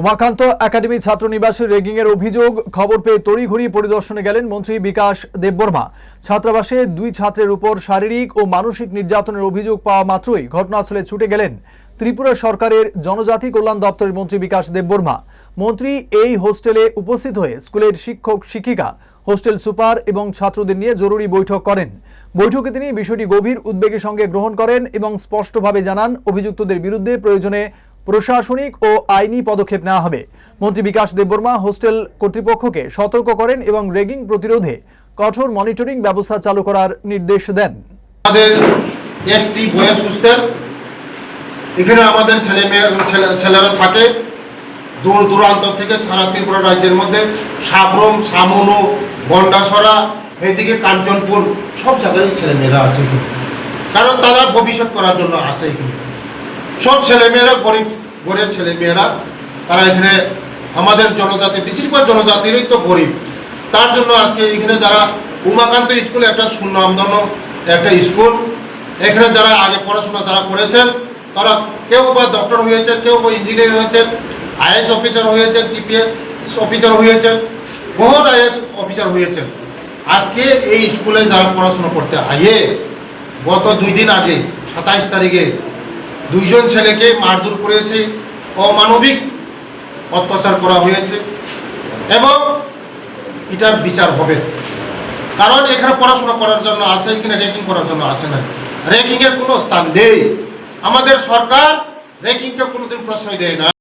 Umakanta academy ছাত্রনিবাসের রেগিংয়ের অভিযোগ, খবর পেয়ে তড়িঘড়ি পরিদর্শনে গেলেন মন্ত্রী বিকাশ দেববর্মা। ছাত্রাবাসে দুই ছাত্রের উপর শারীরিক ও মানসিক নির্যাতনের অভিযোগ পাওয়া মাত্রই ঘটনাস্থলে ছুটে গেলেন ত্রিপুরা সরকারের জনজাতি কল্যাণ দপ্তরের মন্ত্রী বিকাশ দেববর্মা। মন্ত্রী এই হোস্টেলে উপস্থিত হয়ে স্কুলের শিক্ষক, শিক্ষিকা, হোস্টেল সুপার এবং ছাত্রদের নিয়ে জরুরি বৈঠক করেন। বৈঠকে তিনি বিষয়টি গভীর উদ্বেগের সঙ্গে গ্রহণ করেন এবং স্পষ্টভাবে জানান, অভিযুক্তদের বিরুদ্ধে প্রয়োজনে প্রশাসনিক ও আইনি পদক্ষেপ নেওয়া হবে। মন্ত্রী বিকাশ দেববর্মা হোস্টেল কর্তৃপক্ষকে সতর্ক করেন এবং রেগিং প্রতিরোধে কঠোর মনিটরিং ব্যবস্থা চালু করার নির্দেশ দেন। এসটি এখানে আমাদের ছেলে মেয়ে ছেলে- ছেলেরা থাকে। দূর দূরান্ত থেকে সারা ত্রিপুরা রাজ্যের মধ্যে সাবরম, সামনু, বন্ডাসরা এইদিকে কাঞ্চনপুর, সব জায়গায় ছেলে মেয়েরা আসে এখানে। কারণ তারা ভবিষ্যৎ করার জন্য আসে এখানে। সব ছেলে মেয়েরা গরিব গরিব ছেলে মেয়েরা তারা এখানে আমাদের জনজাতি, বেশিরভাগ জনজাতিরই তো গরিব। তার জন্য আজকে এখানে যারা উমাকান্ত স্কুল, একটা সুনামধন্য একটা স্কুল, এখানে যারা আগে পড়াশোনা যারা করেছেন, তারা কেউ বা ডক্টর হয়েছেন, কেউ বা ইঞ্জিনিয়ার হয়েছেন আইএস অফিসার হয়েছেন টিপিএস অফিসার হয়েছেন, বহুত আইএস অফিসার হয়েছেন। আজকে এই স্কুলে যারা পড়াশোনা করতে আইয়ে, গত দুই দিন আগে, সাতাইশ তারিখে দুইজন ছেলেকে মারধর করেছে, অমানবিক অত্যাচার করা হয়েছে এবং এটার বিচার হবে। কারণ এখানে পড়াশোনা করার জন্য আসে এখানে র্যাঙ্কিং করার জন্য আসে না। র্যাঙ্কিংয়ের কোনো স্থান নেই। আমাদের সরকার র্যাঙ্কিংটা কোনোদিন প্রশ্রয় দেয় না।